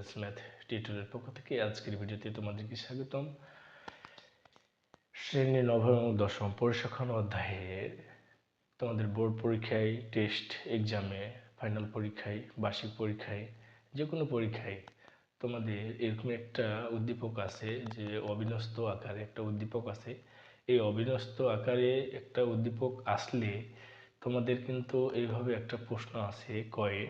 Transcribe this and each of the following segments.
ফিজিক্যালস math tutorial পক্ষ থেকে আজকের ভিডিওতে তোমাদেরকে স্বাগতম। শ্রেণি নবম এবং দশম পরিসংখ্যান অধ্যায়ের তোমাদের বোর্ড পরীক্ষায়, টেস্ট এক্সামে ফাইনাল পরীক্ষায়, বার্ষিক পরীক্ষায় যে কোনো পরীক্ষায় তোমাদের এরকম একটা উদ্দীপক আছে যে অবিনস্ত আকারে একটা উদ্দীপক আছে। এই অবিনস্ত আকারে একটা উদ্দীপক আসলে তোমাদের কিন্তু এইভাবে একটা প্রশ্ন আছে কয়ে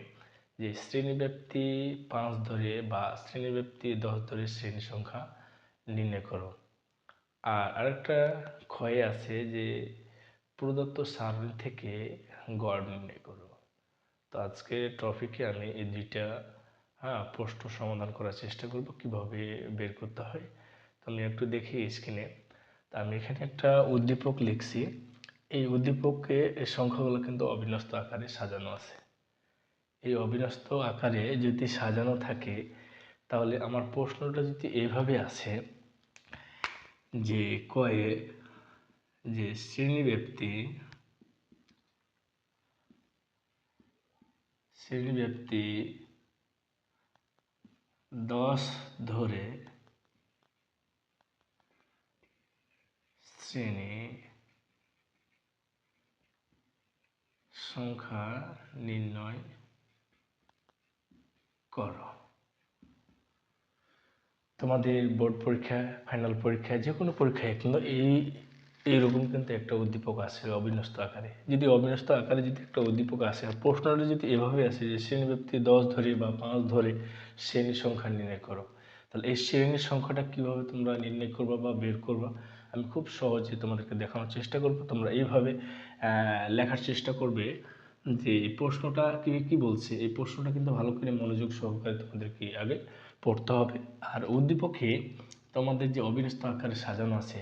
যে শ্রেণীব্যাপ্তি পাঁচ ধরে বা শ্রেণীব্যাপ্তি দশ ধরে শ্রেণি সংখ্যা নির্ণয় করো। আর আরেকটা ক্ষয়ে আছে যে প্রদত্ত সারণী থেকে গড় নির্ণয় করো। তো আজকে টপিকে আমি এই দুইটা হ্যাঁ প্রশ্ন সমাধান করার চেষ্টা করব, কীভাবে বের করতে হয়। তো আমি একটু দেখি স্ক্রিনে তা আমি এখানে একটা উদ্দীপক লিখছি। এই উদ্দীপকে এই সংখ্যাগুলো কিন্তু অবিন্যস্ত আকারে সাজানো আছে। এই অবিন্যস্ত আকারে যদি সাজানো থাকে, তাহলে আমার প্রশ্নটা যদি এভাবে আছে যে কয়ে যে শ্রেণীব্যাপ্তি শ্রেণীব্যাপ্তি দশ ধরে শ্রেণি সংখ্যা নির্ণয় করো। তোমাদের বোর্ড পরীক্ষা, ফাইনাল পরীক্ষা, যে কোনো পরীক্ষায় কিন্তু এই, এইরকম কিন্তু একটা উদ্দীপক আসে অবিন্যস্ত আকারে। যদি অবিন্যস্ত আকারে যদি একটা উদ্দীপক আসে, আর প্রশ্নটা যদি এভাবে আসে যে শ্রেণি ব্যক্তি দশ ধরে বা পাঁচ ধরে শ্রেণি সংখ্যা নির্ণয় করো, তাহলে এই শ্রেণির সংখ্যাটা কীভাবে তোমরা নির্ণয় করবা বা বের করবা, আমি খুব সহজে তোমাদেরকে দেখানোর চেষ্টা করব। তোমরা এইভাবে লেখার চেষ্টা করবে যে এই প্রশ্নটা কি কি বলছে? এই প্রশ্নটা কিন্তু ভালো করে মনোযোগ সহকারে তোমাদেরকে আগে পড়তে হবে। আর উদ্দীপকে তোমাদের যে অবিন্যস্ত আকারে সাজানো আছে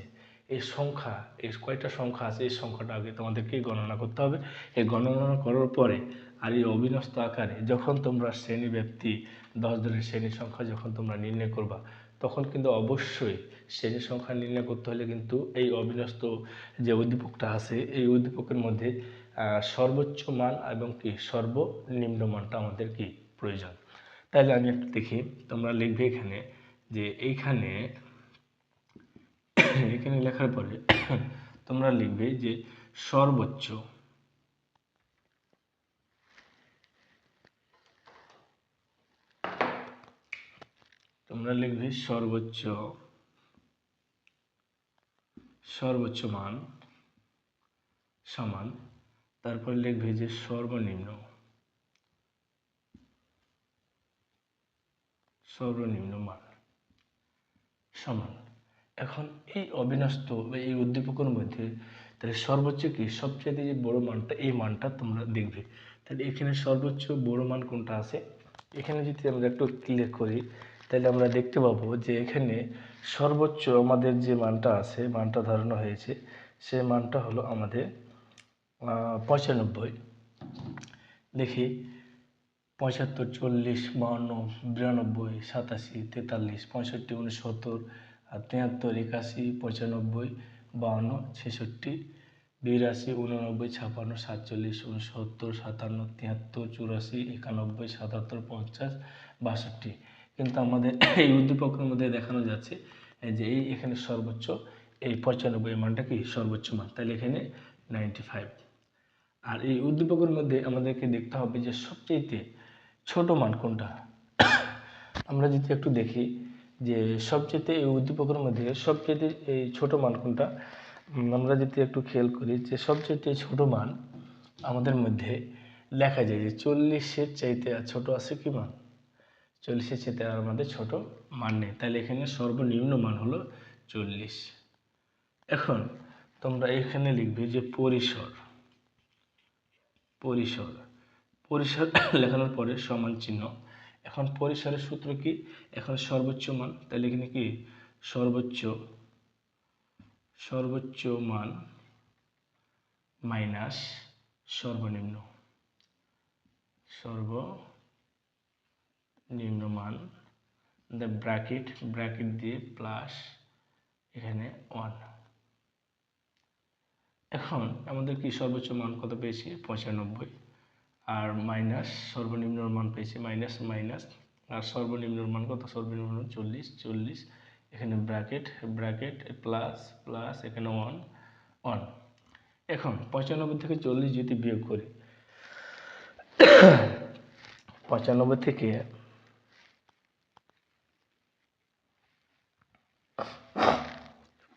এই সংখ্যা, এর কয়টা সংখ্যা আছে, এই সংখ্যাটা আগে তোমাদেরকে গণনা করতে হবে। এই গণনা করার পরে আর এই অবিন্যস্ত আকারে যখন তোমরা শ্রেণি ব্যক্তি, দশ ধরের শ্রেণি সংখ্যা যখন তোমরা নির্ণয় করবা, তখন কিন্তু অবশ্যই শ্রেণি সংখ্যা নির্ণয় করতে হলে কিন্তু এই অবিন্যস্ত যে উদ্দীপকটা আছে, এই উদ্দীপকের মধ্যে সর্বোচ্চ মান এবং কি সর্বনিম্ন মানটা আমাদের কি প্রয়োজন? তাহলে আমি একটু দেখি, তোমরা লিখবে এখানে যে এইখানে, এখানে লেখার পরে তোমরা লিখবে যে সর্বোচ্চ তোমরা লিখবে সর্বোচ্চ সর্বোচ্চ মান সমান তারপর লিখবে যে সর্বনিম্ন। সর্বনিম্ন মান। সমান। এখন এই অবিনস্ত বা এই উদ্দীপকের মধ্যে তাহলে সর্বোচ্চ কি? সবচেয়ে যে বড় মানটা, এই মানটা তোমরা দেখবে। তাহলে এখানে সর্বোচ্চ বড় মান কোনটা আছে? এখানে যদি আমরা একটু ক্লিক করি, তাহলে আমরা দেখতে পাবো যে এখানে সর্বোচ্চ আমাদের যে মানটা আছে, মানটা ধারণা হয়েছে সে মানটা হলো আমাদের পঁচানব্বই। দেখি, পঁচাত্তর, চল্লিশ, বাহান্ন, বিরানব্বই, সাতাশি, তেতাল্লিশ, পঁয়ষট্টি উনসত্তর আর তিয়াত্তর একাশি, পঁচানব্বই, বাহান্ন, ছেষট্টি, বিরাশি, উননব্বই ছাপান্ন সাতচল্লিশ উনসত্তর সাতান্ন তিয়াত্তর চুরাশি, একানব্বই, সাতাত্তর, পঞ্চাশ, বাষট্টি। কিন্তু আমাদের এই উদ্দীপকের মধ্যে দেখানো যাচ্ছে যে এই এখানে সর্বোচ্চ, এই পঁচানব্বই মানটা কি? সর্বোচ্চ মান। তাহলে এখানে নাইনটি ফাইভ আর এই উদ্দীপকের মধ্যে আমাদেরকে দেখতে হবে যে সবচেয়ে ছোট মান কোনটা? আমরা যদি একটু দেখি যে সবচেয়ে এই উদ্দীপকের মধ্যে সবচেয়ে এই ছোট মান কোনটা? আমরা যদি একটু খেয়াল করি যে সবচেয়ে ছোট মান আমাদের মধ্যে লেখা যায় যে চল্লিশের চাইতে আর ছোট আছে কি মান? চল্লিশের চাইতে আর আমাদের ছোট মান নেই। তাহলে এখানে সর্বনিম্ন মান হলো চল্লিশ। এখন তোমরা এখানে লিখবে যে পরিসর। পরিসর। পরিসর লেখানোর পরে সমান চিহ্ন। এখন পরিসরের সূত্র কি? এখন সর্বোচ্চ মান, তাহলে এখানে কি? সর্বোচ্চ সর্বোচ্চ মান মাইনাস সর্বনিম্ন। সর্বনিম্ন মান দ্য ব্র্যাকেট ব্র্যাকেট দিয়ে প্লাস এখানে ওয়ান এখন আমাদের কি সর্বোচ্চ মান কত পেয়েছি? পঁচানব্বই। আর মাইনাস, সর্বনিম্ন মান পেয়েছি মাইনাস মাইনাস। আর সর্বনিম্ন মান কত? সর্বনিম্ন মান চল্লিশ চল্লিশ। এখানে ব্র্যাকেট ব্র্যাকেট প্লাস প্লাস এখানে ওয়ান ওয়ান। এখন পঁচানব্বই থেকে চল্লিশ যদি বিয়োগ করি, পঁচানব্বই থেকে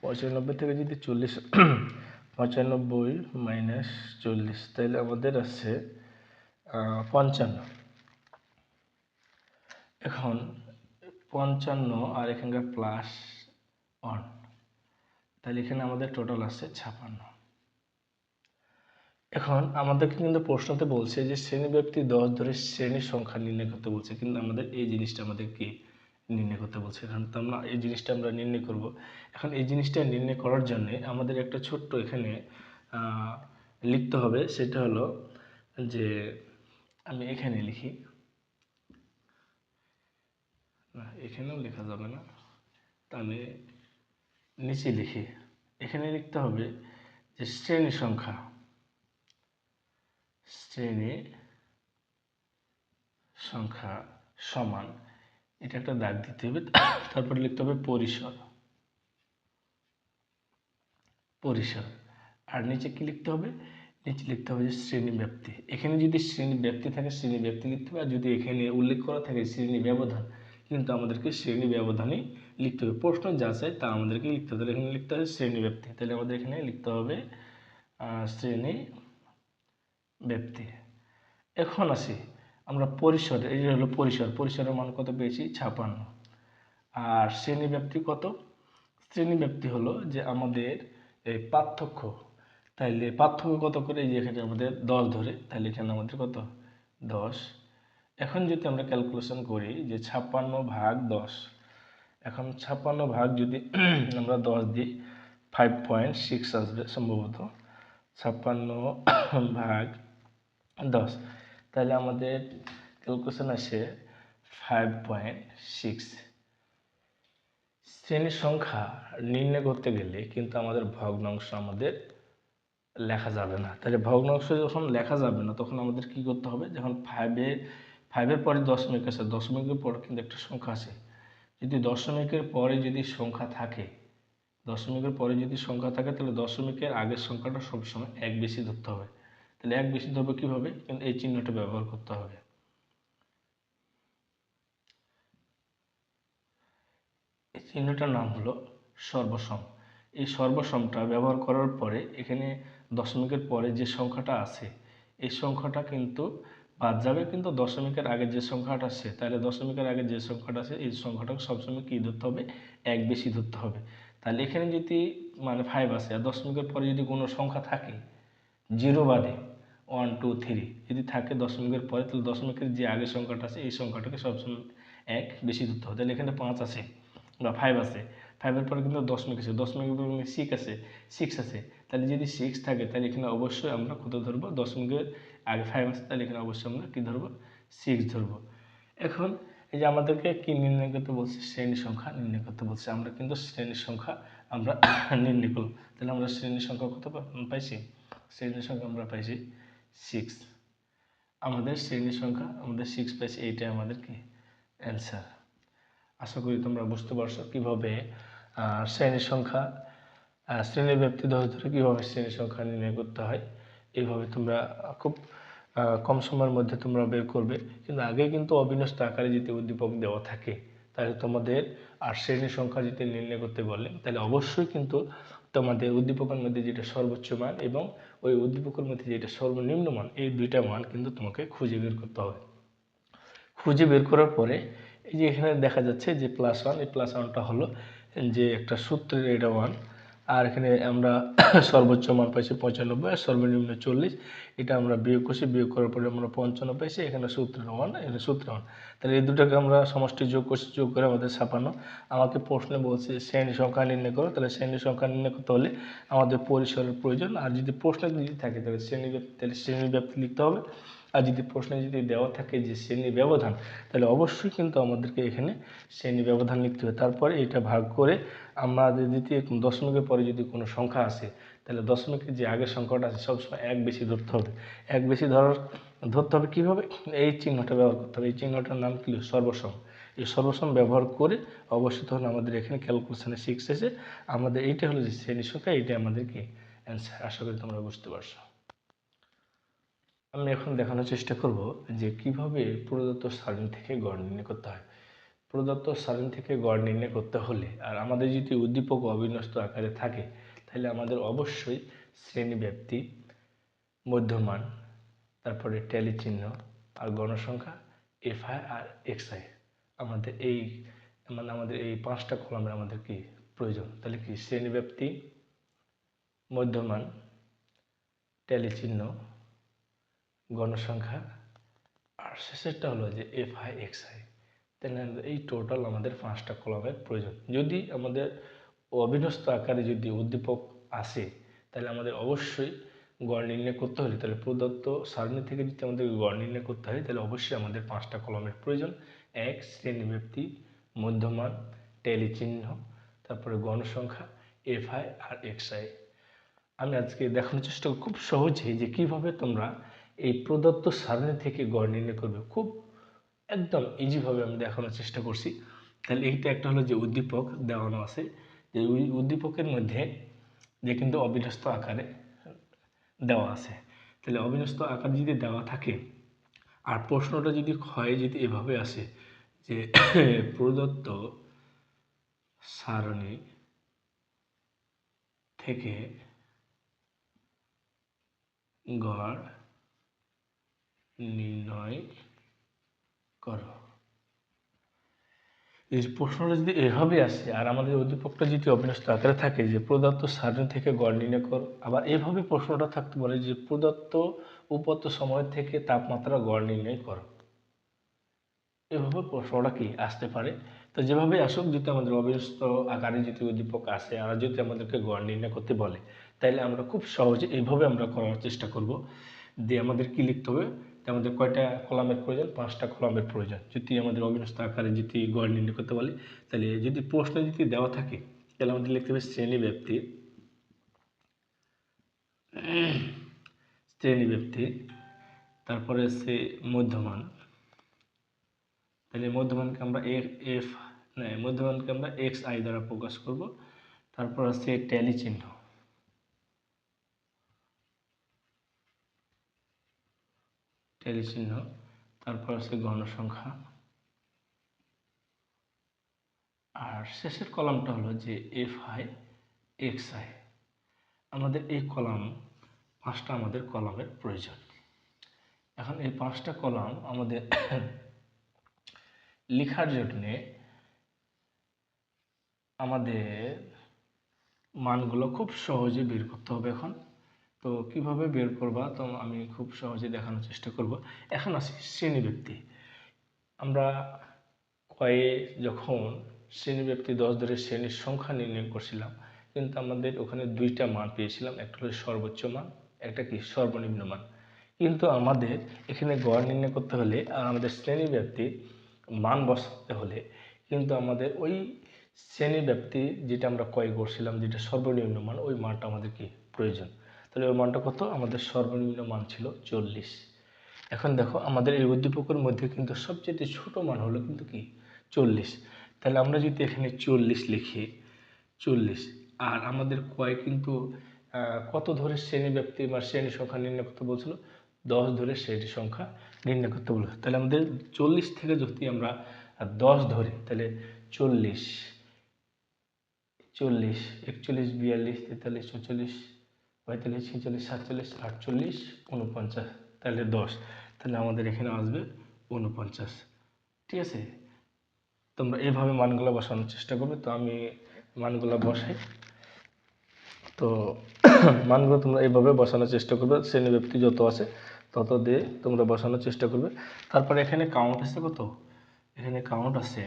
পঁচানব্বই থেকে যদি চল্লিশ পঁচানব্বই মাইনাস চল্লিশ তাহলে আমাদের আছে পঞ্চান্ন। এখন পঞ্চান্ন আর এখানকার প্লাস ওয়ান তাহলে এখানে আমাদের টোটাল আছে ছাপান্ন। এখন আমাদেরকে কিন্তু প্রশ্নতে বলছে যে শ্রেণি ব্যক্তি দশ ধরে শ্রেণির সংখ্যা নির্ণয় করতে বলছে, কিন্তু আমাদের এই জিনিসটা আমাদের আমাদেরকে নির্ণয় করতে বলছে। তো আমরা এই জিনিসটা আমরা নির্ণয় করব। এখন এই জিনিসটা নির্ণয় করার জন্য আমাদের একটা ছোট্ট এখানে লিখতে হবে। সেটা হলো যে, আমি এখানে লিখি। না, এখানেও লেখা যাবে না। তাহলে নিচে লিখি। এখানে লিখতে হবে যে, শ্রেণি সংখ্যা। শ্রেণি সংখ্যা সমান এটা একটা দাগ দিতে হবে। তারপরে লিখতে হবে পরিসর। পরিসর। আর নিচে কি লিখতে হবে? নিচে লিখতে হবে যে শ্রেণি ব্যাপ্তি এখানে যদি শ্রেণি ব্যাপ্তি থাকে শ্রেণি ব্যাপ্তি লিখতে হবে। আর যদি এখানে উল্লেখ করা থাকে শ্রেণি ব্যবধান, কিন্তু আমাদেরকে শ্রেণি ব্যবধানই লিখতে হবে। প্রশ্ন যা চাই তা আমাদেরকে লিখতে হবে। এখানে লিখতে হবে শ্রেণি ব্যাপ্তি তাহলে আমাদের এখানে লিখতে হবে শ্রেণি ব্যক্তি এখন আসি। আমরা পরিসর, এই হলো পরিসর, পরিসরের মান কত পেয়েছি? ছাপান্ন। আর শ্রেণি ব্যাপ্তি কত? শ্রেণি ব্যাপ্তি হলো যে আমাদের এই পার্থক্য, তাইলে পার্থক্য কত করে? এই এখানে আমাদের দশ ধরে তাহলে এখানে আমাদের কত? দশ। এখন যদি আমরা ক্যালকুলেশন করি যে ছাপ্পান্ন ভাগ দশ, এখন ছাপ্পান্ন ভাগ যদি আমরা দশ দিই ফাইভ পয়েন্ট সিক্স আসবে সম্ভবত। ছাপ্পান্ন ভাগ দশ। তাহলে আমাদের ক্যালকুলেশন আসে ফাইভ পয়েন্ট সিক্স শ্রেণির সংখ্যা নির্ণয় করতে গেলে কিন্তু আমাদের ভগ্নাংশ আমাদের লেখা যাবে না। তাহলে ভগ্নাংশ যখন লেখা যাবে না, তখন আমাদের কি করতে হবে? যখন ফাইভের ফাইভের পরে দশমিক আছে দশমিকের পর কিন্তু একটা সংখ্যা আছে যদি দশমিকের পরে যদি সংখ্যা থাকে, দশমিকের পরে যদি সংখ্যা থাকে, তাহলে দশমিকের আগের সংখ্যাটা সবসময় এক বেশি ধরতে হবে। তাহলে এক বেশি ধরবে কীভাবে? কিন্তু এই চিহ্নটা ব্যবহার করতে হবে। এই চিহ্নটার নাম হলো সর্বসম। এই সর্বসমটা ব্যবহার করার পরে এখানে দশমিকের পরে যে সংখ্যাটা আছে, এই সংখ্যাটা কিন্তু বাদ যাবে, কিন্তু দশমিকের আগে যে সংখ্যাটা আছে, তাহলে দশমিকের আগে যে সংখ্যাটা আছে, এই সংখ্যাটাকে সবসময় কী ধরতে হবে? এক বেশি ধরতে হবে। তাহলে এখানে যদি মানে ফাইভ আছে, আর দশমিকের পরে যদি কোনো সংখ্যা থাকে জিরো বাদে ওয়ান টু থ্রি যদি থাকে দশমিকের পরে, তাহলে দশমিকের যে আগের সংখ্যাটা আছে, এই সংখ্যাটাকে সবসময় এক বেশি ধরতে হবে। তাহলে এখানে পাঁচ আছে বা ফাইভ আছে। ফাইভের পরে কিন্তু দশমিক আছে। দশমিকের পরে সিক্স আছে। সিক্স আছে। তাহলে যদি সিক্স থাকে, তাহলে এখানে অবশ্যই আমরা কত ধরবো? দশমিকের আগে ফাইভ আছে, তাহলে এখানে অবশ্যই আমরা কী ধরবো? সিক্স ধরবো। এখন এই যে আমাদেরকে কি নির্ণয় করতে বলছে? শ্রেণি সংখ্যা নির্ণয় করতে বলছে। আমরা কিন্তু শ্রেণির সংখ্যা আমরা নির্ণয় করলাম। তাহলে আমরা শ্রেণির সংখ্যা কত পাইছি? শ্রেণির সংখ্যা আমরা পাইছি সিক্স আমাদের শ্রেণির সংখ্যা, আমাদের সিক্স পাইছি এইটাই আমাদের কি অ্যান্সার আশা করি তোমরা বুঝতে পারছ কীভাবে শ্রেণির সংখ্যা শ্রেণির ব্যক্তি দশ ধরে কীভাবে শ্রেণির সংখ্যা নির্ণয় করতে হয়, এইভাবে তোমরা খুব কম সময়ের মধ্যে তোমরা বের করবে। কিন্তু আগে কিন্তু অবিন্যস্ত আকারে যদি উদ্দীপক দেওয়া থাকে, তাহলে তোমাদের আর শ্রেণির সংখ্যা যদি নির্ণয় করতে বলে, তাহলে অবশ্যই কিন্তু তোমাদের উদ্দীপকের মধ্যে যেটা সর্বোচ্চ মান এবং ওই উদ্দীপকের মধ্যে যেটা সর্বনিম্ন মান, এই দুইটা মান কিন্তু তোমাকে খুঁজে বের করতে হবে। খুঁজে বের করার পরে এই যে এখানে দেখা যাচ্ছে যে প্লাস ওয়ান এই প্লাস ওয়ানটা হলো যে একটা সূত্রের এটা ওয়ান আর এখানে আমরা সর্বোচ্চ মান পাইছি পঁচানব্বই আর সর্বনিম্ন চল্লিশ। এটা আমরা বিয়োগ করছি, বিয়োগ করার পরে আমরা পঞ্চান্ন পাইছি, এখানে সূত্র ওয়ান এখানে সূত্র ওয়ান তাহলে এই দুটাকে আমরা সমষ্টি যোগ করছি, যোগ করে আমাদের ছাপানো আমাকে প্রশ্নে বলছে, শ্রেণি সংখ্যা নির্ণয় করো, তাহলে শ্রেণি সংখ্যা নির্ণয় করতে হলে আমাদের পরিসরের প্রয়োজন। আর যদি প্রশ্নে যদি থাকে, তাহলে শ্রেণি তাহলে শ্রেণি ব্যাপ্তি লিখতে হবে। আর যদি প্রশ্নে যদি দেওয়া থাকে যে শ্রেণি ব্যবধান, তাহলে অবশ্যই কিন্তু আমাদেরকে এখানে শ্রেণি ব্যবধান লিখতে হবে। তারপরে এটা ভাগ করে আমাদের যদি দশমিকের পরে যদি কোনো সংখ্যা আসে, তাহলে দশমিকের যে আগের সংখ্যাটা আছে সবসময় এক বেশি ধরতে হবে। এক বেশি ধরার ধরতে হবে কীভাবে? এই চিহ্নটা ব্যবহার করতে হবে। এই চিহ্নটার নাম কি সর্বসম। এই সর্বসম ব্যবহার করে অবশ্যই তখন আমাদের এখানে ক্যালকুলেশনে সিক্স এসে আমাদের এইটা হলো যে শ্রেণি সংখ্যা, এইটা আমাদের কি অ্যান্সার আশা করি তোমরা বুঝতে পারছ। আমি এখন দেখানোর চেষ্টা করব যে কীভাবে প্রদত্ত সারণী থেকে গড় নির্ণয় করতে হয়। প্রদত্ত সারণী থেকে গড় নির্ণয় করতে হলে আর আমাদের যদি উদ্দীপক অবিন্যস্ত আকারে থাকে, তাহলে আমাদের অবশ্যই শ্রেণি ব্যাপ্তি মধ্যমান, তারপরে ট্যালি চিহ্ন আর গণসংখ্যা এফআই আর এক্সআই আমাদের এই মানে আমাদের এই পাঁচটা কলমের আমাদের কি প্রয়োজন? তাহলে কি শ্রেণি ব্যাপ্তি মধ্যমান ট্যালি চিহ্ন, গণসংখ্যা আর শেষেরটা হলো যে এফ আই এক্স আই তাহলে এই টোটাল আমাদের পাঁচটা কলমের প্রয়োজন। যদি আমাদের অবিন্যস্ত আকারে যদি উদ্দীপক আসে, তাহলে আমাদের অবশ্যই গড় নির্ণয় করতে হলে তাহলে প্রদত্ত সারণী থেকে যদি আমাদের গড় নির্ণয় করতে হয়, তাহলে অবশ্যই আমাদের পাঁচটা কলমের প্রয়োজন। এক শ্রেণীব্যক্তি মধ্যমান টেলি চিহ্ন, তারপরে গণসংখ্যা এফ আই আর এক্স আই আমি আজকে দেখানোর চেষ্টা খুব সহজেই যে কীভাবে তোমরা এই প্রদত্ত সারণী থেকে গড় নির্ণয় করবে। খুব একদম ইজিভাবে আমি দেখানোর চেষ্টা করছি। তাহলে এইটা একটা হলো যে উদ্দীপক দেওয়ানো আছে। যে উদ্দীপকের মধ্যে যে কিন্তু অবিন্যস্ত আকারে দেওয়া আছে। তাহলে অবিন্যস্ত আকার যদি দেওয়া থাকে, আর প্রশ্নটা যদি ক্ষয় যদি এভাবে আসে যে প্রদত্ত সারণী থেকে গড় নির্ণয় করো। এই প্রশ্নটা যদি এভাবে আসে, আর আমাদের উদ্দীপকটা যদি অবিনস্ত আকারে থাকে যে, প্রদত্ত সারণী থেকে গড় নির্ণয় করো। আবার এভাবে প্রশ্নটা থাকতে পারে যে, প্রদত্ত উপত্য সময় থেকে তাপমাত্রা গড় নির্ণয় করো। এভাবে প্রশ্নটা কি আসতে পারে? তো যেভাবে আসুক, যদি আমাদের অবিনস্ত আকারে যদি উদ্দীপক আসে, আর যদি আমাদেরকে গড় নির্ণয় করতে বলে তাহলে আমরা খুব সহজে এইভাবে আমরা করার চেষ্টা করব। দিয়ে আমাদের কি লিখতে হবে? আমাদের কয়টা কলামের প্রয়োজন? পাঁচটা কলামের প্রয়োজন। যদি আমাদের অবিনস্ত আকারে যদি গড় নির্ণয় করতে বলে তাহলে যদি প্রশ্ন যদি দেওয়া থাকে, তাহলে আমাদের লিখতে হবে শ্রেণি ব্যক্তি শ্রেণি ব্যক্তি তারপরে সে মধ্যমান। তাহলে মধ্যমানকে আমরা এফ মধ্যমানকে আমরা এক্স আই দ্বারা প্রকাশ করব। তারপর আছে ট্যালি চিহ্ন। চিহ্ন, তারপর আছে গণসংখ্যা। আর শেষের কলামটা হলো যে এফ আই এক্স আই আমাদের এই কলাম, পাঁচটা আমাদের কলামের প্রয়োজন। এখন এই পাঁচটা কলাম আমাদের লেখার জন্যে আমাদের মানগুলো খুব সহজে বের করতে হবে এখন। তো কীভাবে বের করবা? তো আমি খুব সহজে দেখানোর চেষ্টা করব। এখন আসি শ্রেণি ব্যক্তি। আমরা কয়ে যখন শ্রেণি ব্যক্তি দশ ধরে শ্রেণির সংখ্যা নির্ণয় করছিলাম, কিন্তু আমাদের ওখানে দুইটা মান পেয়েছিলাম। একটা হলো সর্বোচ্চ মান, একটা কি সর্বনিম্ন মান। কিন্তু আমাদের এখানে গড় নির্ণয় করতে হলে আর আমাদের শ্রেণি ব্যক্তি মান বসাতে হলে কিন্তু আমাদের ওই শ্রেণি ব্যক্তি যেটা আমরা ক্রয় করছিলাম যেটা সর্বনিম্ন মান, ওই মানটা আমাদের কি প্রয়োজন? তাহলে ওই মানটা কত? আমাদের সর্বনিম্ন মান ছিল চল্লিশ। এখন দেখো, আমাদের এই উদ্দীপকের মধ্যে কিন্তু সবচেয়ে ছোট মান হলো কিন্তু কি? চল্লিশ। তাহলে আমরা যদি এখানে চল্লিশ লিখি, চল্লিশ। আর আমাদের কয় কিন্তু কত ধরে শ্রেণি ব্যক্তি বা শ্রেণি সংখ্যা নির্ণয় করতে বলছিল? দশ ধরে শ্রেণি সংখ্যা নির্ণয় করতে বলছিল। তাহলে আমাদের চল্লিশ থেকে যদি আমরা দশ ধরি, তাহলে চল্লিশ চল্লিশ, একচল্লিশ, বিয়াল্লিশ, তেতাল্লিশ, চৌচল্লিশ পঁয়তাল্লিশ, ছেচল্লিশ, সাতচল্লিশ, আটচল্লিশ উনপঞ্চাশ তাহলে দশ। তাহলে আমাদের এখানে আসবে উনপঞ্চাশ ঠিক আছে? তোমরা এইভাবে মানগুলো বসানোর চেষ্টা করবে। তো আমি মানগুলো বসাই। তো মানগুলো তোমরা এইভাবে বসানোর চেষ্টা করবে। শ্রেণীব্যক্তি যত আছে, তত দিয়ে তোমরা বসানোর চেষ্টা করবে। তারপরে এখানে কাউন্ট আছে কত? এখানে কাউন্ট আছে,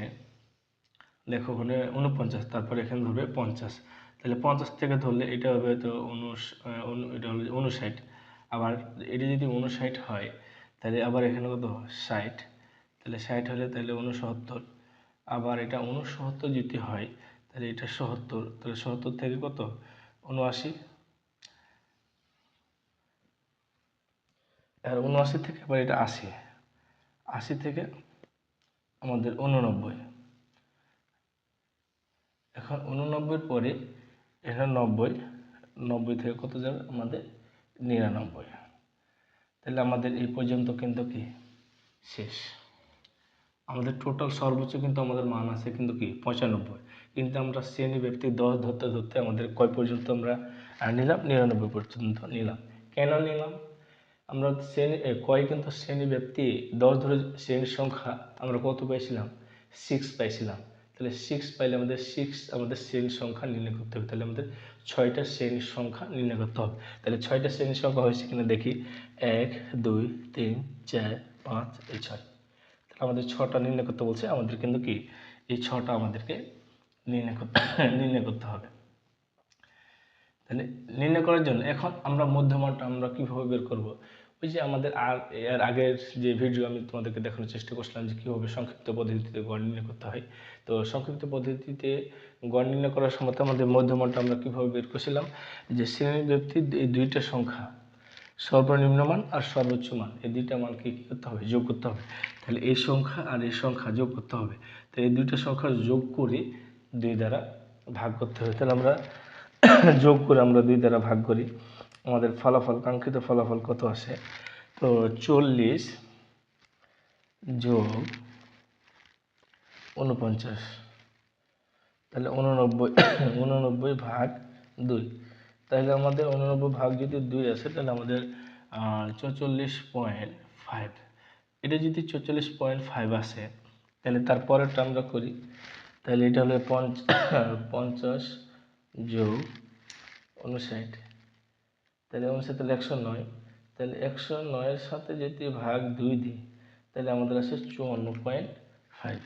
দেখো ওখানে উনপঞ্চাশ তারপরে এখানে ধরবে পঞ্চাশ। তাহলে পঞ্চাশ থেকে ধরলে এটা হবে তো উনষ এটা আবার এটা যদি উনষাট হয়, তাহলে আবার এখানে কত? ষাট। তাহলে ষাট হলে তাহলে উনসত্তর। আবার এটা উনসত্তর যদি হয়, তাহলে এটা সত্তর। তাহলে সত্তর থেকে কত? উনআশি। আর উনআশি থেকে আবার এটা আশি। আশি থেকে আমাদের উননব্বই। এখন উননব্বইয়ের পরে এটা নব্বই নব্বই থেকে কত যাবে? আমাদের নিরানব্বই। তাহলে আমাদের এই পর্যন্ত কিন্তু কি? শেষ। আমাদের টোটাল সর্বোচ্চ কিন্তু আমাদের মান আছে কিন্তু কি? পঁচানব্বই। কিন্তু আমরা শ্রেণি ব্যক্তি দশ ধরতে ধরতে আমাদের কয় পর্যন্ত আমরা নিলাম? নিরানব্বই পর্যন্ত নিলাম। কেন নিলাম? আমরা শ্রেণি কয় কিন্তু শ্রেণি ব্যক্তি দশ ধরে শ্রেণির সংখ্যা আমরা কত পাইছিলাম? সিক্স পাইছিলাম। তাহলে সিক্স পাইলে আমাদের সিক্স আমাদের শ্রেণির সংখ্যা নির্ণয় করতে হবে। তাহলে আমাদের ছয়টা শ্রেণির সংখ্যা নির্ণয় করতে হবে। তাহলে ছয়টা শ্রেণির সংখ্যা হয়েছে কিনা দেখি। এক, দুই, তিন, চার, পাঁচ, এই ছয়। তাহলে আমাদের ছটা নির্ণয় করতে বলছে। আমাদের কিন্তু কি? এই ছটা আমাদেরকে নির্ণয় করতে নির্ণয় করতে হবে। তাহলে নির্ণয় করার জন্য এখন আমরা মধ্যমানটা আমরা কীভাবে বের করব? ওই যে আমাদের আর এর আগের যে ভিডিও আমি তোমাদেরকে দেখানোর চেষ্টা করছিলাম যে কীভাবে সংক্ষিপ্ত পদ্ধতিতে গড় নির্ণয় করতে হয়। তো সংক্ষিপ্ত পদ্ধতিতে গড় নির্ণয় করার সময় আমাদের মধ্যমানটা আমরা কীভাবে বের করছিলাম? যে শ্রেণি ব্যক্তির এই দুইটা সংখ্যা সর্বনিম্ন মান আর সর্বোচ্চ মান এই দুইটা মানকে কী করতে হবে? যোগ করতে হবে। তাহলে এই সংখ্যা আর এই সংখ্যা যোগ করতে হবে। তো এই দুইটা সংখ্যা যোগ করে দুই দ্বারা ভাগ করতে হবে। তাহলে আমরা যোগ করে আমরা দুই দ্বারা ভাগ করি। আমাদের ফলাফল, কাঙ্ক্ষিত ফলাফল কত আসে? তো চল্লিশ যোগ উনপঞ্চাশ তাহলে উননব্বই উননব্বই ভাগ দুই। তাহলে আমাদের উননব্বই ভাগ যদি দুই আসে, তাহলে আমাদের চৌচল্লিশ পয়েন্ট ফাইভ। এটা যদি চৌচল্লিশ পয়েন্ট ফাইভ আসে, তাহলে তারপরেরটা আমরা করি। তাহলে এটা হলো পঞ্চ, পঞ্চাশ যোগ উনষাট তাহলে উনষাট তাহলে একশো নয়। তাহলে একশো নয়ের সাথে যদি ভাগ দুই দিই, তাহলে আমাদের আসে চুয়ান্ন পয়েন্ট ফাইভ।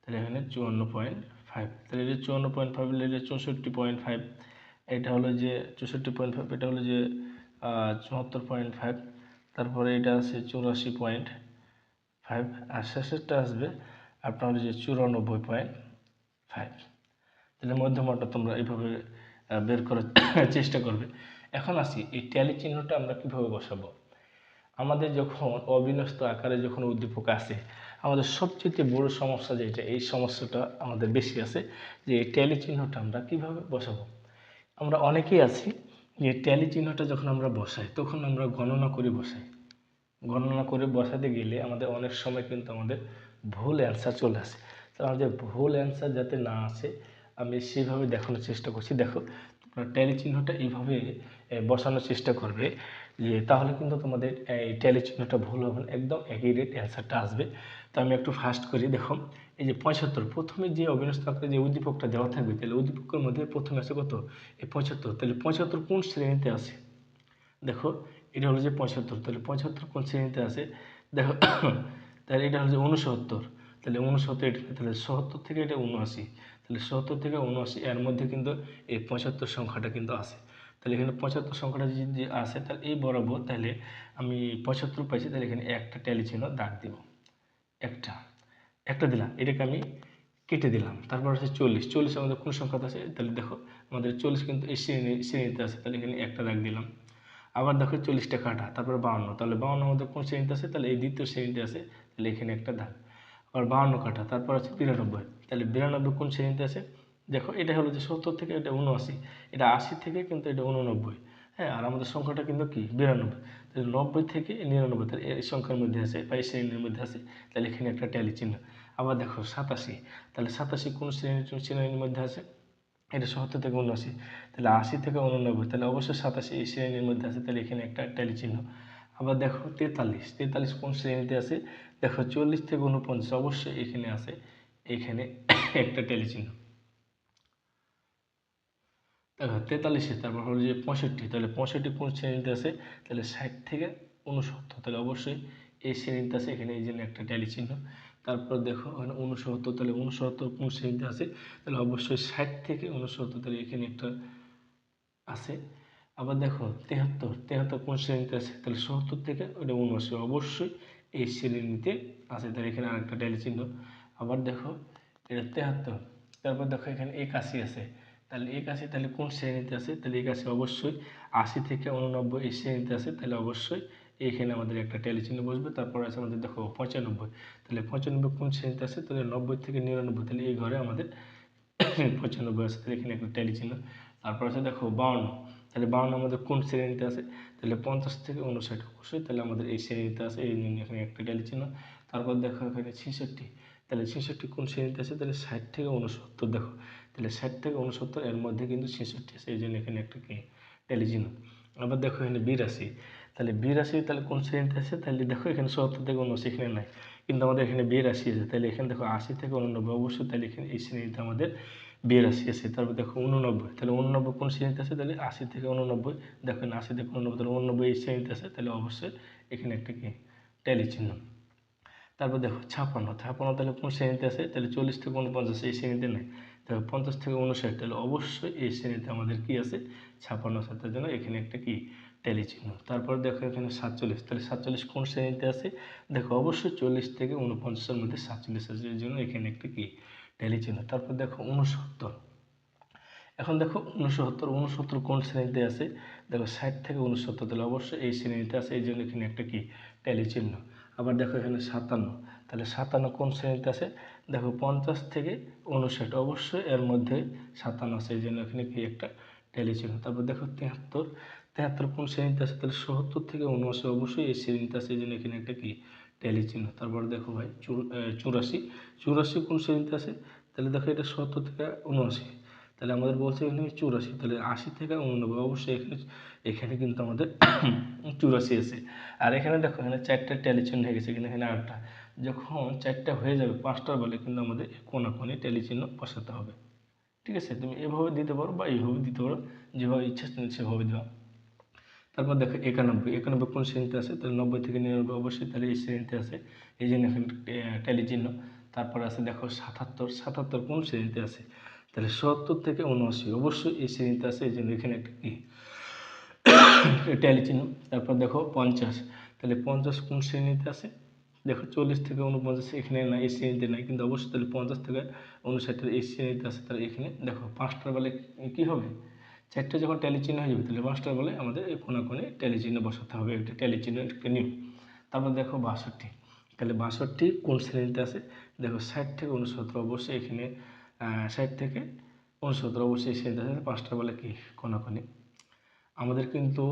তাহলে এখানে চুয়ান্ন পয়েন্ট ফাইভ। তাহলে এটা চুয়ান্ন পয়েন্ট ফাইভ এটা চৌষট্টি পয়েন্ট ফাইভ, এটা হলো যে চৌষট্টি পয়েন্ট ফাইভ, এটা হলো যে চুয়াত্তর পয়েন্ট ফাইভ। তারপরে এটা আছে চুরাশি পয়েন্ট ফাইভ। আর শেষেরটা আসবে আপনার যে চুরানব্বই পয়েন্ট ফাইভ। তাহলে মধ্যমানটা তোমরা এইভাবে বের করার চেষ্টা করবে। এখন আসি এই ট্যালি চিহ্নটা আমরা কীভাবে বসাবো? আমাদের যখন অবিন্যস্ত আকারে যখন উদ্দীপক আসে আমাদের সবচেয়ে বড় সমস্যা যেটা, এই সমস্যাটা আমাদের বেশি আছে, যে এই ট্যালি চিহ্নটা আমরা কীভাবে বসাবো? আমরা অনেকেই আছি যে ট্যালি চিহ্নটা যখন আমরা বসাই, তখন আমরা গণনা করে বসাই। গণনা করে বসাতে গেলে আমাদের অনেক সময় কিন্তু আমাদের ভুল অ্যান্সার চলে আসে। তো আমাদের ভুল অ্যান্সার যাতে না আসে আমি সেইভাবে দেখানোর চেষ্টা করছি। দেখো, তোমরা ট্যালি চিহ্নটা এইভাবে বসানোর চেষ্টা করবে যে তাহলে কিন্তু তোমাদের এই ট্যালি চিহ্নটা ভুল হবে না। একদম অ্যাকিউরেট অ্যান্সারটা আসবে। তো আমি একটু ফাস্ট করি। দেখো, এই যে পঁচাত্তর প্রথমে যে অবিনস্ত আকারে যে উদ্দীপকটা দেওয়া থাকবে, তাহলে উদ্দীপকের মধ্যে প্রথমে আছে কত? এই পঁচাত্তর তাহলে পঁচাত্তর কোন শ্রেণীতে আছে? দেখো, এটা হলো যে পঁচাত্তর তাহলে পঁচাত্তর কোন শ্রেণীতে আছে? দেখো, তাহলে এটা হলো যে উনসত্তর। তাহলে উনসত্তর, এটা তাহলে সত্তর থেকে এটা উনআশি। তাহলে সত্তর থেকে উনআশি, এর মধ্যে কিন্তু এই পঁচাত্তর সংখ্যাটা কিন্তু আছে। তাহলে এখানে পঁচাত্তর সংখ্যাটা যদি আসে, তাহলে এই বরাবর তাহলে আমি পঁচাত্তর পাইছি, তাহলে এখানে একটা ট্যালি চিহ্ন দাগ দিব। একটা একটা দিলাম, এটাকে আমি কেটে দিলাম। তারপর হচ্ছে চল্লিশ চল্লিশ আমাদের কোন সংখ্যাতে আছে? তাহলে দেখো, আমাদের চল্লিশ কিন্তু এই শ্রেণি, শ্রেণীতে আছে, তাহলে এখানে একটা দাগ দিলাম। আবার দেখো চল্লিশটা কাটা, তারপরে বাউন্ন, তাহলে বাউন্ন আমাদের কোন শ্রেণীতে আছে? তাহলে এই দ্বিতীয় শ্রেণীতে আছে, তাহলে এখানে একটা দাগ। আবার বাউন্ন কাঠা, তারপর আছে বিরানব্বই। তাহলে বিরানব্বই কোন শ্রেণীতে আছে? দেখো, এটা হলো যে সত্তর থেকে এটা উনআশি এটা আশি থেকে কিন্তু এটা উননব্বই হ্যাঁ আর আমাদের সংখ্যাটা কিন্তু কি? বিরানব্বই। তাহলে নব্বই থেকে নিরানব্বই, তাহলে এই সংখ্যার মধ্যে আছে, বা এই শ্রেণির মধ্যে আছে, তাহলে এখানে একটা ট্যালি চিহ্ন। আবার দেখো, সাতাশি। তাহলে সাতাশি কোন শ্রেণির শ্রেণির মধ্যে আছে? এটা সত্তর থেকে উনআশি তাহলে আশি থেকে উননব্বই তাহলে অবশ্যই সাতাশি এই শ্রেণির মধ্যে আছে, তাহলে এখানে একটা ট্যালি চিহ্ন। আবার দেখো তেতাল্লিশ। তেতাল্লিশ কোন শ্রেণীতে আছে? দেখো চল্লিশ থেকে উনপঞ্চাশ অবশ্যই এখানে আছে। এখানে একটা ট্যালি চিহ্ন দেখো, তেতাল্লিশে, তারপর হলো যে পঁয়ষট্টি, তাহলে পঁয়ষট্টি কোন শ্রেণীতে আছে? তাহলে ষাট থেকে উনসত্তর তাহলে অবশ্যই এই শ্রেণীতে আছে, এখানে এই জন্য একটা ট্যালি চিহ্ন তারপর দেখো, এখানে উনসত্তর তাহলে উনসত্তর কোন শ্রেণীতে আছে? তাহলে অবশ্যই ষাট থেকে উনসত্তর তাহলে এখানে একটা আছে। আবার দেখো, তেহাত্তর তেহাত্তর কোন শ্রেণীতে আছে? তাহলে সত্তর থেকে ওটা উনআশি অবশ্যই এই শ্রেণীতে আছে। তাহলে এখানে আরেকটা ট্যালি চিহ্ন। আবার দেখো, এটা তেহাত্তর। তারপর দেখো এখানে একাশি আছে। তাহলে একাশি, তাহলে কোন শ্রেণীতে আছে? তাহলে একাশি অবশ্যই আশি থেকে উননব্বই এই শ্রেণীতে আছে। তাহলে অবশ্যই এইখানে আমাদের একটা চিহ্ন বসবে। তারপর আছে আমাদের দেখো পঁচানব্বই। তাহলে পঁচানব্বই কোন শ্রেণীতে আছে? তাহলে নব্বই থেকে নিরানব্বই। তাহলে এই ঘরে আমাদের পঁচানব্বই আছে। তাহলে এখানে একটা চিহ্ন। তারপর আছে দেখো বাউন্ন। তাহলে বাউন্ন আমাদের কোন শ্রেণীতে আছে? তাহলে পঞ্চাশ থেকে উনষাট অবশ্যই, তাহলে আমাদের এই শ্রেণীতে আছে, এই জন্য এখানে একটা ট্যালি চিহ্ন। তারপর দেখো এখানে ছেষট্টি, তাহলে ছেষট্টি কোন শ্রেণীতে আছে? তাহলে ষাট থেকে উনসত্তর দেখো। তাহলে ষাট থেকে উনসত্তর এর মধ্যে কিন্তু ছেষট্টি আছে, এই জন্য এখানে একটা কি? ট্যালি চিহ্ন। আবার দেখো এখানে বিরাশি, তাহলে বিরাশি তাহলে কোন শ্রেণীতে আছে? তাহলে দেখো এখানে সত্তর থেকে উনআশি এখানে নাই, কিন্তু আমাদের এখানে বিরাশি আছে। তাহলে এখানে দেখো আশি থেকে উননব্বই অবশ্যই, তাহলে এখানে এই শ্রেণীতে আমাদের বিরাশি আছে, তারপর দেখো উননব্বই, তাহলে উননব্বই কোন শ্রেণীতে আছে? তাহলে আশি থেকে উননব্বই, দেখেন আশি থেকে উননব্বই, তাহলে উননব্বই এই শ্রেণীতে আছে, তাহলে অবশ্যই এখানে একটা কি? ট্যালি চিহ্ন। তারপর দেখো ছাপ্পান্ন ছাপ্পান্ন তাহলে কোন শ্রেণীতে আছে? তাহলে চল্লিশ থেকে উনপঞ্চাশ, এই শ্রেণীতে নেই। তাহলে পঞ্চাশ থেকে উনষাট, তাহলে অবশ্যই এই শ্রেণীতে আমাদের কি আছে? ছাপ্পান্ন আছে, তার জন্য এখানে একটা কি? ট্যালি চিহ্ন। তারপর দেখো এখানে সাতচল্লিশ, তাহলে সাতচল্লিশ কোন শ্রেণীতে আছে? দেখো অবশ্যই চল্লিশ থেকে উনপঞ্চাশের মধ্যে সাতচল্লিশ আছে, এর জন্য এখানে একটা কি? ট্যালি চিহ্ন তারপর দেখো উনসত্তর এখন দেখো উনসত্তর উনসত্তর কোন শ্রেণীতে আছে? দেখো ষাট থেকে উনসত্তর তাহলে অবশ্যই এই শ্রেণীতে আছে, এই জন্য এখানে একটা কি? ট্যালি চিহ্ন। আবার দেখো এখানে সাতান্ন। তাহলে সাতান্ন কোন শ্রেণীতে আছে? দেখো পঞ্চাশ থেকে উনষাট অবশ্যই এর মধ্যে সাতান্ন আছে, এই জন্য এখানে কি একটা ট্যালি চিহ্ন। তারপর দেখো তেহাত্তর। তেহাত্তর কোন শ্রেণীতে আছে? তাহলে সত্তর থেকে উনআশি অবশ্যই এই শ্রেণীতে আছে, এই জন্য এখানে একটা কি? ট্যালি চিহ্ন তারপর দেখো ভাই চুরাশি। চুরাশি কোন শ্রেণীতে আছে? তাহলে দেখো এটা সত্তর থেকে উনআশি। তাহলে আমাদের বলছে এখানে চুরাশি, তাহলে আশি থেকে উননব্বই। অবশ্যই এখানে এখানে কিন্তু আমাদের চুরাশি আছে। আর এখানে দেখো, এখানে চারটা ট্যালি চিহ্ন হয়ে গেছে কিন্তু এখানে আটটা। যখন চারটা হয়ে যাবে, পাঁচটার বেলা কিন্তু আমাদের কোনাকোনি ট্যালি চিহ্ন বসাতে হবে। ঠিক আছে? তুমি এভাবে দিতে পারো বা এইভাবে দিতে পারো, যেভাবে ইচ্ছা সেভাবে দেওয়া তারপর দেখো একানব্বই একানব্বই কোন শ্রেণীতে আছে? তাহলে নব্বই থেকে নিরানব্বই অবশ্যই তাহলে এই শ্রেণীতে আছে। এই জন্য এখানে ট্যালি চিহ্ন। তারপর আছে দেখো সাতাত্তর সাতাত্তর কোন শ্রেণীতে আছে? তাহলে সত্তর থেকে উনআশি, অবশ্যই এই শ্রেণীতে আছে, এই জন্য এখানে একটা কি ট্যালি চিহ্ন। তারপর দেখো পঞ্চাশ, তাহলে পঞ্চাশ কোন শ্রেণীতে আছে? দেখো চল্লিশ থেকে উনপঞ্চাশ এখানে নাই, এই শ্রেণীতে নাই, কিন্তু অবশ্যই তাহলে পঞ্চাশ থেকে উনষাটের এই শ্রেণীতে আছে, তাহলে এখানে দেখো পাঁচটার বেলে কী হবে? চারটে যখন ট্যালি চিহ্ন হয়ে যাবে, তাহলে পাঁচটার বলে আমাদের এই কোনা কোণে ট্যালি চিহ্ন বসাতে হবে, একটা ট্যালি চিহ্ন একটা নিয়ম। তারপর দেখো বাষট্টি। তাহলে বাষট্টি কোন শ্রেণীতে আছে? দেখো ষাট থেকে উনসত্তর অবশ্যই এখানে ষাট থেকে উনসত্তর অবশ্যই শ্রেণীতে আছে, পাঁচটার বেলে কি? কোনাকোনি। আমাদের কিন্তু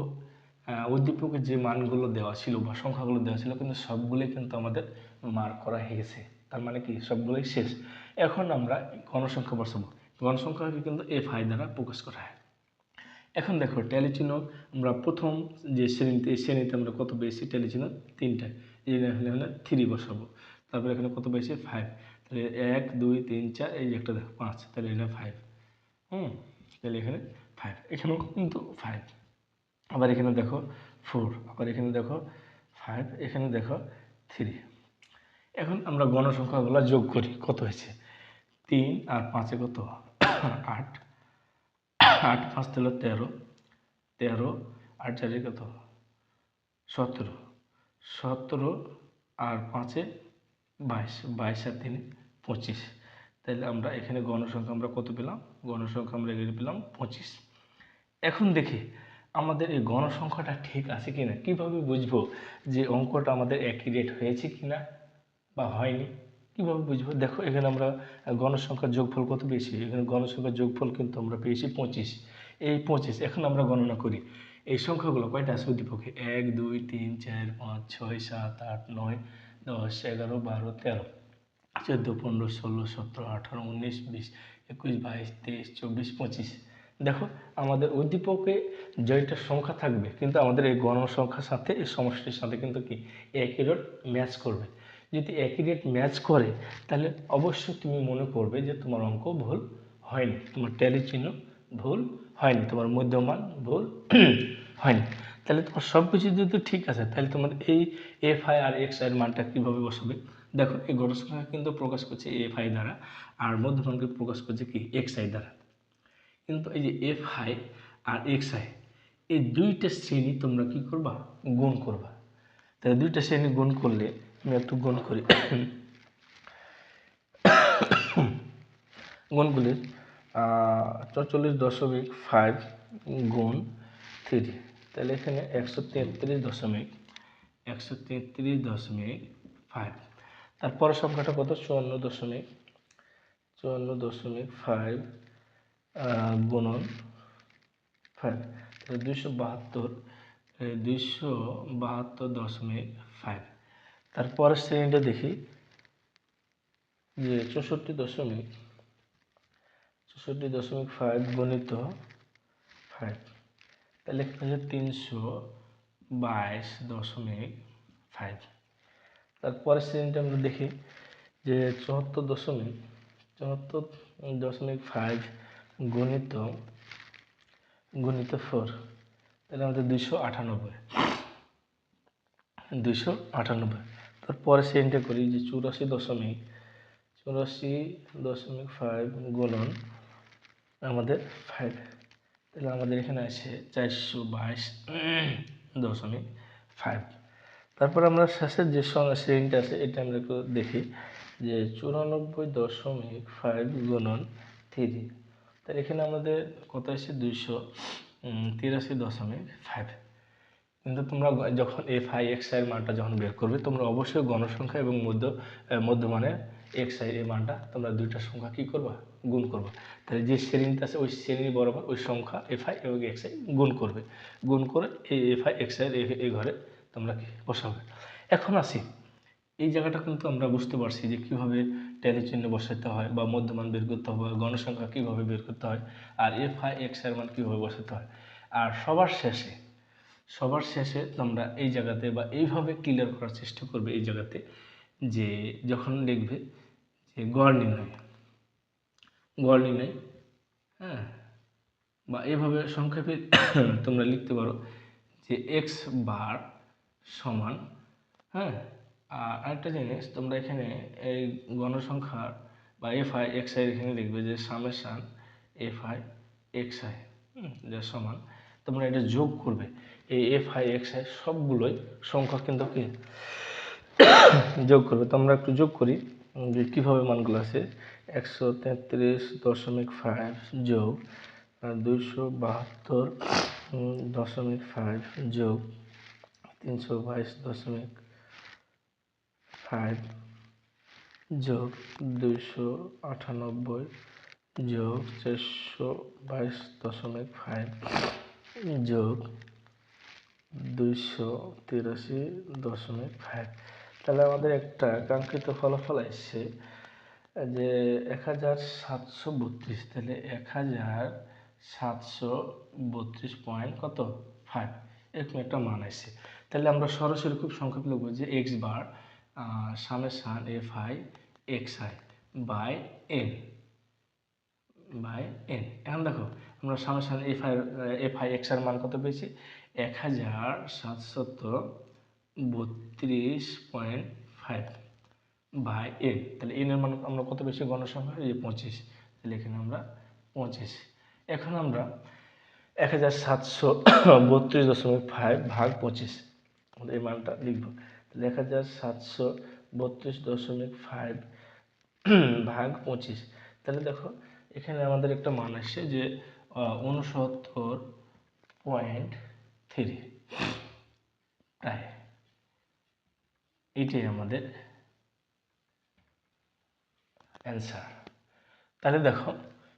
উদ্দীপকের যে মানগুলো দেওয়া ছিল বা সংখ্যাগুলো দেওয়া ছিল, কিন্তু সবগুলোই কিন্তু আমাদের মার্ক করা হয়ে গেছে তার মানে কি? সবগুলোই শেষ। এখন আমরা গণসংখ্যা বসাবো। গণসংখ্যাকে কিন্তু এফ আই দ্বারা প্রকাশ করা হয়। এখন দেখো ট্যালি চিহ্ন আমরা প্রথম যে শ্রেণীতে, এই শ্রেণীতে আমরা কত পেয়েছি? ট্যালি চিহ্ন তিনটা। এই এখানে হলে থ্রি বসাবো। তারপরে এখানে কত পেয়েছি? ফাইভ তাহলে এক, দুই, তিন, চার, এই যে একটা দেখো, পাঁচ। তাহলে এটা ফাইভ হুম? তাহলে এখানে ফাইভ এখানেও কিন্তু ফাইভ আবার এখানে দেখো ফোর আবার এখানে দেখো ফাইভ এখানে দেখো থ্রি এখন আমরা গণসংখ্যাগুলো যোগ করি। কত হয়েছে? তিন আর পাঁচে কত? আট। আট, পাঁচ তেরো তেরো তেরো, আট চারে কত? সতেরো। সতেরো আর পাঁচে বাইশ বাইশ আর তিনে পঁচিশ। তাহলে আমরা এখানে গণসংখ্যা আমরা কত পেলাম? গণসংখ্যা আমরা এখানে পেলাম পঁচিশ। এখন দেখি আমাদের এই গণসংখ্যাটা ঠিক আছে কি না কীভাবে বুঝব যে অঙ্কটা আমাদের অ্যাকিউরেট হয়েছে কি না বা হয়নি? কীভাবে বুঝব? দেখো, এখানে আমরা গণসংখ্যার যোগফল কত পেয়েছি? এখানে গণসংখ্যার যোগফল কিন্তু আমরা পেয়েছি পঁচিশ। এই পঁচিশ, এখন আমরা গণনা করি। এই সংখ্যাগুলো কয়টা আছে উদ্দীপকে? এক, দুই, তিন, চার, পাঁচ, ছয়, সাত, আট, নয়, দশ, এগারো, বারো, তেরো। চোদ্দ, পনেরো, ষোলো, সতেরো, আঠারো, উনিশ, বিশ, একুশ, বাইশ, তেইশ, চব্বিশ, পঁচিশ। দেখো, আমাদের উদ্দীপকে জয়টার সংখ্যা থাকবে, কিন্তু আমাদের এই গণসংখ্যার সাথে, এই সমষ্টির সাথে কিন্তু কি? একই রেট ম্যাচ করবে। যদি একই ম্যাচ করে, তাহলে অবশ্যই তুমি মনে করবে যে তোমার অঙ্ক ভুল হয়নি, তোমার ট্যালি চিহ্ন ভুল হয়নি, তোমার মধ্যমান ভুল হয়নি। তাহলে তোমার সব কিছু যদি ঠিক আছে, তাহলে তোমার এই এফ আই আর এক্স আই এর মানটা কীভাবে বসাবে? দেখো, এই গণসংখ্যা কিন্তু প্রকাশ করছে এফ আই দ্বারা, আর মধ্যমানকে প্রকাশ করছে কি? এক্স আই দ্বারা। কিন্তু এই যে এফ আই আর এক্স আই এই দুইটা শ্রেণি তোমরা কি করবা? গুণ করবা। তাহলে দুইটা শ্রেণি গুণ করলে আমি একটু গুণ করি। গুণ করলে চল্লিশ দশমিক ফাইভ গুণ থ্রি তাহলে এখানে একশো তেত্রিশ দশমিক, একশো তেত্রিশ দশমিক ফাইভ তারপরের সংখ্যাটা কত? চুয়ান্ন দশমিক চুয়ান্ন দশমিক ফাইভ গুণন ফাইভ তাহলে দুইশো বাহাত্তর দুইশো বাহাত্তর দশমিক ফাইভ তারপরের শ্রেণীটা দেখি, যে চৌষট্টি দশমিক চৌষট্টি দশমিক ফাইভ গণিত ফাইভ তাহলে হচ্ছে তিনশো বাইশ দশমিক ফাইভ তারপরের শ্রেণীটা আমরা দেখি, যে চুয়াত্তর দশমিক চুয়াত্তর দশমিক ফাইভ গণিত গণিত ফোর তাহলে আমাদের দুইশো আটানব্বই দুইশো আটানব্বই। তারপরে শ্রেণীটা করি যে চুরাশি দশমিক চুরাশি দশমিক ফাইভ গুণন আমাদের ফাইভ তাহলে আমাদের এখানে আছে চারশো বাইশ দশমিক ফাইভ তারপর আমরা শেষের যে সং- শ্রেণীটা আছে, এটা আমরা একটু দেখি যে চুরানব্বই দশমিক ফাইভ গুণন থ্রি তাহলে এখানে আমাদের কত আছে দুইশো তিরাশি দশমিক ফাইভ কিন্তু তোমরা যখন এফ আই এক্স আই এর মানটা যখন বের করবে, তোমরা অবশ্যই গণসংখ্যা এবং মধ্য মধ্যমানের এক্স আই এর মানটা তোমরা দুইটা সংখ্যা কি করবা? গুণ করবা। তাহলে যে শ্রেণীটা আছে, ওই শ্রেণি বরাবর ওই সংখ্যা এফ আই এবং এক্স আই গুণ করবে। গুণ করে এই এফ আই এক্স আই এই ঘরে তোমরা কি বসাবে? এখন আসি। এই জায়গাটা কিন্তু আমরা বুঝতে পারছি যে কীভাবে ট্যালি চিহ্ন বসাতে হয় বা মধ্যমান বের করতে হবে গণসংখ্যা কীভাবে বের করতে হয়, আর এফ আই এক্সের মান কীভাবে বসাতে হয়। আর সবার শেষে সবার শেষে তোমরা এই জায়গাতে বা এইভাবে ক্লিয়ার করার চেষ্টা করবে এই জায়গাতে যে যখন লিখবে যে গড় নির্ণয় গড় নির্ণয় হ্যাঁ? বা এইভাবে সংক্ষেপে তোমরা লিখতে পারো যে এক্স বার সমান হ্যাঁ? আর আরেকটা জিনিস, তোমরা এখানে এই গণসংখ্যার বা এফ আই এক্স আই এখানে লিখবে যে summation F I X I যা সমান, তোমরা এটা যোগ করবে। এই এফ আই এক্স আই সবগুলোই সংখ্যা কিন্তু কি? যোগ করবে। তো আমরা একটু যোগ করি যে কীভাবে মানগুলো আছে? একশো তেত্রিশ দশমিক ফাইভ যোগ দুইশো বাহাত্তর দশমিক ফাইভ যোগ, তিনশো বাইশ দশমিক ফাইভ যোগ, দুইশো আটানব্বই যোগ, চারশো বাইশ দশমিক ফাইভ যোগ দুইশো তিরাশি দশমিক ফাইভ তাহলে আমাদের একটা কাঙ্ক্ষিত ফলাফল আসছে, যে এক হাজার সাতশো বত্রিশ। তাহলে এক হাজার সাতশো বত্রিশ পয়েন্ট কত? ফাইভ এরকম একটা মান আসছে। তাহলে আমরা সরাসরি খুব সংক্ষেপে লিখব যে X bar summation F I X I by N by N. এখন দেখো, আমরা summation F I F I এক্সের মান কত পেয়েছি? এক হাজার সাতশত বত্রিশ পয়েন্ট ফাইভ বাই এন তাহলে এন এর মান আমরা কত বেশি গণসংখ্যা? এই পঁচিশ। তাহলে এখানে আমরা পঁচিশ। এখন আমরা এক হাজার সাতশো বত্রিশ দশমিক ফাইভ ভাগ পঁচিশ। এই মানটা লিখব। তাহলে এক হাজার সাতশো বত্রিশ দশমিক ফাইভ ভাগ পঁচিশ। তাহলে দেখো, এখানে আমাদের একটা মান আসছে যে উনসত্তর পয়েন্ট থ্রি তাই এটাই আমাদের অ্যান্সার তাহলে দেখো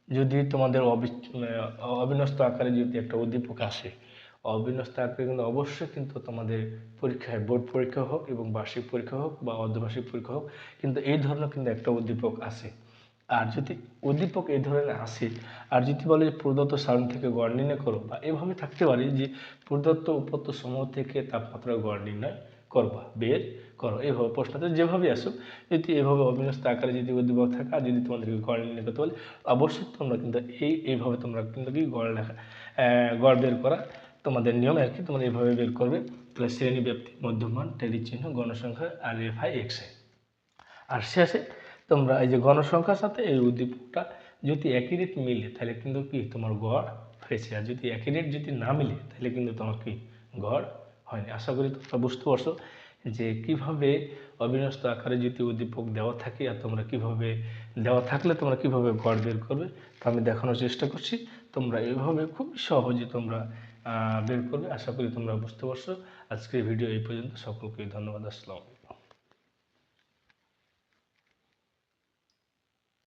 যদি তোমাদের অবি- আহ, আকারে যদি একটা উদ্দীপক আসে অবিন্যস্ত আকারে কিন্তু অবশ্যই কিন্তু তোমাদের পরীক্ষায় বোর্ড পরীক্ষা হোক এবং বার্ষিক পরীক্ষা হোক বা অর্ধবার্ষিক পরীক্ষা হোক কিন্তু এই ধরনের কিন্তু একটা উদ্দীপক আসে। আর যদি উদ্দীপক এই ধরনের আসে, আর যদি বলে যে প্রদত্ত সারণ থেকে গড় নির্ণয় করো, বা এভাবে থাকতে পারে যে প্রদত্ত উপত্য সমূহ থেকে তাপমাত্রা গড় নির্ণয় করবা, বের করো। এইভাবে প্রশ্নতে যেভাবে আসুক, যদি এভাবে অবিন্যস্ত আকারে যদি উদ্দীপক থাকে, আর যদি তোমাদেরকে গড় নির্ণয় করতে বলে, অবশ্যই তোমরা কিন্তু এই, এইভাবে তোমরা কিন্তু কি গড় লেখা গড় বের করা তোমাদের নিয়ম আর কি, তোমরা এইভাবে বের করবে। তাহলে শ্রেণি ব্যাপ্তি মধ্যমান টেলি চিহ্ন, গণসংখ্যা, আর এফ আই, এক্স আর শেষে তোমরা এই যে গণসংখ্যার সাথে এই উদ্দীপকটা যদি একই রেট মিলে, তাহলে কিন্তু কি তোমার গড় হয়েছে। আর যদি একই রেট যদি না মিলে, তাহলে কিন্তু তোমার কি গড় হয়নি। আশা করি তোমরা বুঝতে পারছ যে কীভাবে অবিন্যস্ত আকারে যদি উদ্দীপক দেওয়া থাকে আর তোমরা কীভাবে দেওয়া থাকলে তোমরা কীভাবে গড় বের করবে, তা আমি দেখানোর চেষ্টা করছি। তোমরা এইভাবে খুব সহজে তোমরা বের করবে। আশা করি তোমরা বুঝতে পারছ। আজকের ভিডিও এই পর্যন্ত। সকলকে ধন্যবাদ। আসসালামু